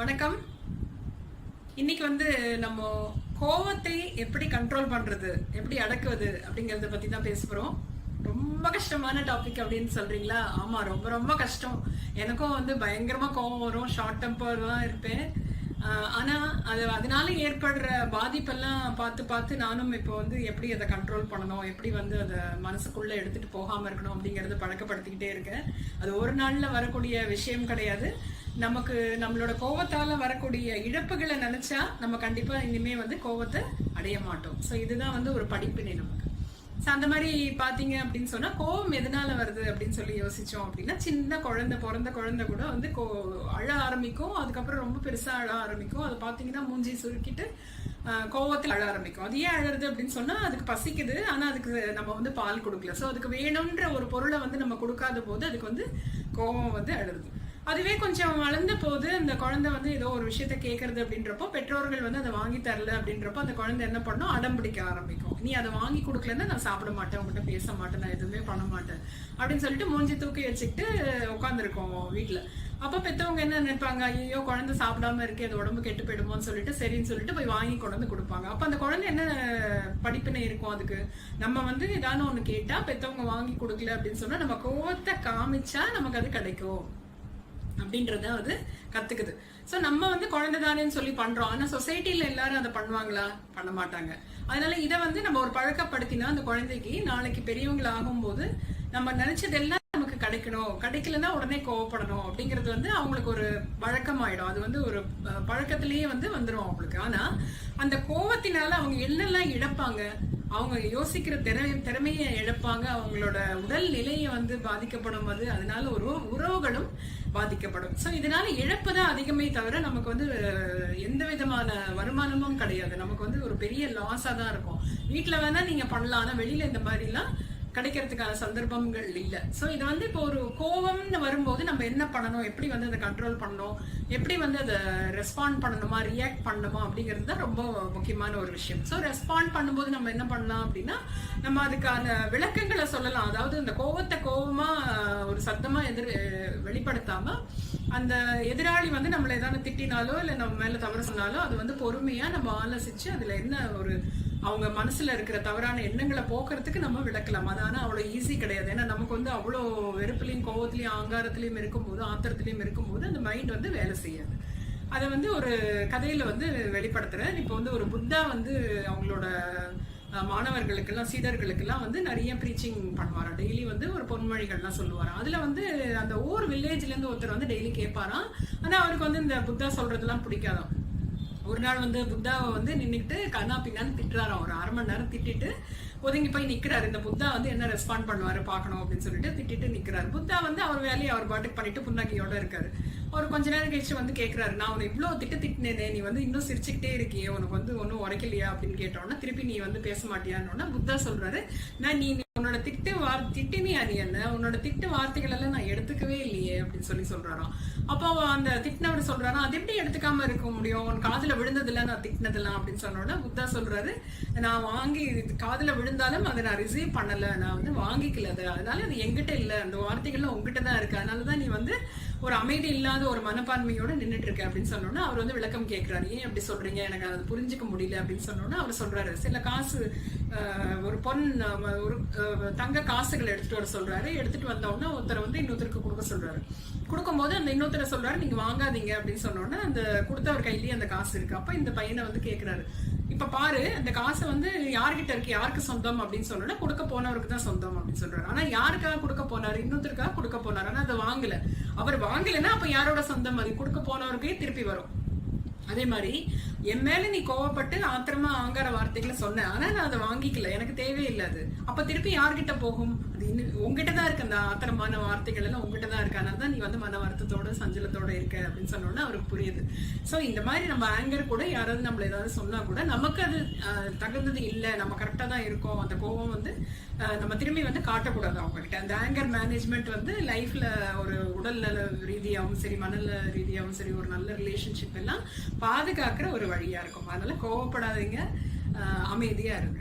வணக்கம். இன்னைக்கு வந்து நம்ம கோவத்தை எப்படி கண்ட்ரோல் பண்றது எப்படி அடக்குவது அப்படிங்கறத பத்தி தான் பேச போறோம். ரொம்ப கஷ்டமான டாபிக் அப்படின்னு சொல்றீங்களா? ஆமா ரொம்ப ரொம்ப கஷ்டம். எனக்கும் வந்து பயங்கரமா கோவம் வரும் ஷார்ட் டெம்பர் இருப்பேன். ஆனா அது அதனால ஏற்படுற பாதிப்பெல்லாம் பார்த்து பார்த்து நானும் இப்போ வந்து எப்படி அதை கண்ட்ரோல் பண்ணணும் எப்படி வந்து அதை மனசுக்குள்ள எடுத்துட்டு போகாம இருக்கணும் அப்படிங்கறத பழக்கப்படுத்திக்கிட்டே இருக்கேன். அது ஒரு நாள்ல வரக்கூடிய விஷயம் கிடையாது. நமக்கு நம்மளோட கோவத்தால வரக்கூடிய இழப்புகளை நினைச்சா நம்ம கண்டிப்பா இனிமே வந்து கோவத்தை அடைய மாட்டோம். ஸோ இதுதான் வந்து ஒரு படிப்பினை நமக்கு. ஸோ அந்த மாதிரி பார்த்தீங்க அப்படின்னு சொன்னா கோவம் எதனால வருது அப்படின்னு சொல்லி யோசிச்சோம் அப்படின்னா சின்ன குழந்தை பிறந்த குழந்தை கூட வந்து கோ அழ ஆரம்பிக்கும். அதுக்கப்புறம் ரொம்ப பெருசா அழ ஆரம்பிக்கும். அதை பார்த்தீங்கன்னா மூஞ்சி சுருக்கிட்டு கோவத்தில் அழ ஆரம்பிக்கும். அது ஏன் அழறது அப்படின்னு சொன்னா அதுக்கு பசிக்குது. ஆனா அதுக்கு நம்ம வந்து பால் கொடுக்கல. ஸோ அதுக்கு வேணும்ன்ற ஒரு பொருளை வந்து நம்ம கொடுக்காத போது அதுக்கு வந்து கோவம் வந்து அழுது. அதுவே கொஞ்சம் வளர்ந்த போது அந்த குழந்தை வந்து ஏதோ ஒரு விஷயத்த கேட்கறது அப்படின்றப்போ பெற்றோர்கள் வந்து அதை வாங்கி தரல அப்படின்றப்போ அந்த குழந்தை என்ன பண்ணும்? அடம் பிடிக்க ஆரம்பிக்கும். நீ அதை வாங்கி கொடுக்கலன்னா நான் சாப்பிட மாட்டேன். உங்ககிட்ட பேச மாட்டேன். நான் எதுவுமே பண்ண மாட்டேன். அப்படின்னு சொல்லிட்டு மூஞ்சி தூக்கி வச்சுக்கிட்டு உட்காந்துருக்கோம் வீட்டில் அப்போ பெற்றவங்க என்ன நினைப்பாங்க? ஐயோ குழந்தை சாப்பிடாம இருக்கு அது உடம்பு கெட்டு போயிடுமோன்னு சொல்லிட்டு சரின்னு சொல்லிட்டு போய் வாங்கி கொண்டு கொடுப்பாங்க. அப்போ அந்த குழந்தை என்ன படிப்பினை இருக்கும் அதுக்கு? நம்ம வந்து ஏதாவது ஒன்று கேட்டால் பெற்றவங்க வாங்கி கொடுக்கல அப்படின்னு சொன்னால் நம்ம கோவத்தை காமிச்சா நமக்கு அது கிடைக்கும். அப்படின்றத அது கத்துக்குது. சோ நம்ம வந்து குழந்தை தானேன்னு சொல்லி பண்றோம். ஆனா சொசைட்டில எல்லாரும் அதை பண்ணுவாங்களா? பண்ண மாட்டாங்க. அதனால இதை வந்து நம்ம ஒரு பழக்கப்படுத்தினா அந்த குழந்தைக்கு நாளைக்கு பெரியவங்கள ஆகும்போது நம்ம நினைச்சதெல்லாம் நமக்கு கிடைக்கணும். கிடைக்கலன்னா உடனே கோவப்படணும் அப்படிங்கிறது வந்து அவங்களுக்கு ஒரு வழக்கமாயிடும். அது வந்து ஒரு பழக்கத்திலேயே வந்து வந்துரும் அவங்களுக்கு. ஆனா அந்த கோவத்தினால அவங்க என்னெல்லாம் இழப்பாங்க? அவங்க யோசிக்கிற திறமை திறமையை இழப்பாங்க. அவங்களோட உடல் நிலையை வந்து பாதிக்கப்படும் அது அதனால ஒரு உறவுகளும் பாதிக்கப்படும். ஸோ இதனால இழப்பு தான் அதிகமே தவிர நமக்கு வந்து எந்த விதமான வருமானமும் கிடையாது. நமக்கு வந்து ஒரு பெரிய லாஸாக தான் இருக்கும். வீட்டில் வேணா நீங்கள் பண்ணலாம். ஆனால் வெளியில இந்த மாதிரிலாம் கிடைக்கிறதுக்கான சந்தர்ப்பங்கள் இல்லை. ஸோ இது வந்து இப்போ ஒரு கோவம்னு வரும்போது நம்ம என்ன பண்ணணும்? எப்படி வந்து அதை கண்ட்ரோல் பண்ணணும்? எப்படி வந்து அதை ரெஸ்பாண்ட் பண்ணணுமா? ரியாக்ட் பண்ணணுமா? அப்படிங்கிறது தான் ரொம்ப முக்கியமான ஒரு விஷயம். ஸோ ரெஸ்பாண்ட் பண்ணும்போது நம்ம என்ன பண்ணலாம் அப்படின்னா நம்ம அதுக்கான விளக்கங்களை சொல்லலாம். அதாவது இந்த கோவத்தை கோவமாக ஒரு சத்தமாக எதிர் வெளிப்படுத்தாமல் அந்த எதிராளி வந்து நம்மள ஏதாவது திட்டினாலோ இல்ல நம்ம மேல தவறு சொன்னாலோ அது வந்து பொறுமையா நம்ம ஆலோசிச்சு அதுல என்ன ஒரு அவங்க மனசுல இருக்கிற தவறான எண்ணங்களை போக்குறதுக்கு நம்ம விளக்கலாம். அது ஆனால் அவ்வளவு ஈஸி கிடையாது. ஏன்னா நமக்கு வந்து அவ்வளோ வெறுப்புலையும் கோவத்திலையும் ஆங்காரத்திலையும் இருக்கும்போது ஆத்திரத்திலையும் இருக்கும்போது அந்த மைண்ட் வந்து வேலை செய்யாது. அதை வந்து ஒரு கதையில வந்து வெளிப்படுத்துறேன். இப்போ வந்து ஒரு புத்தா வந்து அவங்களோட மாணவர்களுக்கெல்லாம் சீடர்களுக்கெல்லாம் வந்து நிறைய ப்ரீச்சிங் பண்ணுவாராம். டெய்லி வந்து ஒரு பொன்மொழிகள்லாம் சொல்லுவாராம். அதில் வந்து அந்த ஊர் வில்லேஜ்லேருந்து ஒருத்தர் வந்து டெய்லி கேட்பாராம். ஆனால் அவருக்கு வந்து இந்த புத்தா சொல்கிறதுலாம் பிடிக்காதாம். ஒரு நாள் வந்து புத்தாவை வந்து நின்றுக்கிட்டு கண்ணா பின்னான்னு திட்டுறாராம். ஒரு அரை மணி நேரம் திட்டிட்டு ஒதுங்கி போய் நிற்கிறாரு இந்த புத்தா வந்து என்ன ரெஸ்பாண்ட் பண்ணுவாரு பார்க்கணும் அப்படின்னு சொல்லிட்டு திட்டிட்டு நிற்கிறாரு புத்தா வந்து அவர் வேலையை அவர் பாட்டுக்கு பண்ணிட்டு புன்னகையோட இருக்காரு. அவர் கொஞ்ச நேரம் கழிச்சு வந்து கேட்குறாரு நான் உன்னை இவ்வளோ திட்டு திட்டினேனே நீ வந்து இன்னும் சிரிச்சுக்கிட்டே இருக்கியே உனக்கு வந்து ஒன்றும் உரைக்கலையா? அப்படின்னு கேட்டோன்னா திருப்பி நீ வந்து பேச மாட்டியான்னு புத்தா சொல்றாரு. நான் நீ உன்னோட திட்டு வார் திட்டினியா நீ என்ன? உன்னோட திட்டு வார்த்தைகள் எல்லாம் நான் எடுத்துக்கவே இல்லையே அப்படின்னு சொல்லி சொல்றாராம். அப்போ அந்த திட்டினவர் சொல்றாரா அது எப்படி எடுத்துக்காம இருக்க முடியும்? உன் காதுல விழுந்ததில்ல நான் திட்டினதெல்லாம் அப்படின்னு சொன்னோட புத்தா சொல்றாரு நான் வாங்கி காதுல விழுந்தாலும் அதை நான் ரிசீவ் பண்ணல. நான் வந்து வாங்கிக்கல அது. அதனால அது எங்கிட்ட இல்ல. அந்த வார்த்தைகள்லாம் உங்ககிட்ட தான் இருக்கு. அதனாலதான் நீ வந்து ஒரு அமைதி இல்லாத ஒரு மனப்பான்மையோட நின்றுட்டு இருக்க அப்படின்னு சொன்னோன்னா அவர் வந்து விளக்கம் கேட்கிறாரு. ஏன் அப்படி சொல்றீங்க? எனக்கு அதை புரிஞ்சுக்க முடியல அப்படின்னு சொன்னோன்னா அவர் சொல்றாரு. சில காசு ஒரு பொன் ஒரு தங்க காசுகளை எடுத்துட்டு வர சொல்றாரு. எடுத்துட்டு வந்தோடனே ஒருத்தர் வந்து இன்னொருத்தருக்கு கொடுக்க சொல்றாரு. கொடுக்கும்போது அந்த இன்னொருத்தரை சொல்றாரு நீங்க வாங்காதீங்க அப்படின்னு சொன்னோன்னா அந்த கொடுத்தவர் கையிலேயே அந்த காசு இருக்கு. அப்ப இந்த பையனை வந்து கேட்கிறாரு. இப்ப பாரு அந்த காசை வந்து யார்கிட்ட இருக்கு? யாருக்கு சொந்தம் அப்படின்னு சொன்னோன்னா கொடுக்க போனவருக்கு தான் சொந்தம் அப்படின்னு சொல்றாரு. ஆனா யாருக்காக கொடுக்க போனாரு? இன்னொருத்தருக்காக கொடுக்க போனாரு. ஆனா அதை வாங்கல. அவர் வாங்கலைன்னா அப்ப யாரோட சொந்தம் அது? கொடுக்க போனவருக்கே திருப்பி வரும். அதே மாதிரி என் மேல நீ கோவப்பட்டு ஆத்திரமா ஆங்கார வார்த்தைகளை சொன்ன ஆனா நான் அதை வாங்கிக்கல. எனக்கு தேவையில்லை அது. அப்ப திருப்பி யார்கிட்ட போகும்? அது இன்னும் உங்ககிட்ட தான் இருக்கு அந்த ஆத்திரமான வார்த்தைகள் எல்லாம் உங்ககிட்ட தான் இருக்கு. அதனால தான் நீ வந்து மன வருத்தத்தோட சஞ்சலத்தோட இருக்க அப்படின்னு சொன்னோன்னா அவருக்கு புரியுது. சோ இந்த மாதிரி நம்ம ஆங்கர் கூட யாராவது நம்மள ஏதாவது சொன்னா கூட நமக்கு அது தகுந்தது இல்லை. நம்ம கரெக்டா தான் இருக்கோம். அந்த கோபம் வந்து நம்ம திரும்பி வந்து காட்டக்கூடாது அவங்ககிட்ட. அந்த ஆங்கர் மேனேஜ்மெண்ட் வந்து லைஃப்ல ஒரு உடல்நல ரீதியாகவும் சரி மனநல ரீதியாகவும் சரி ஒரு நல்ல ரிலேஷன்ஷிப் எல்லாம் பாதுகாக்கிற ஒரு வழியா இருக்கும். அதனால கோவப்படாதீங்க. அமைதியாக அமைதியா இருங்க.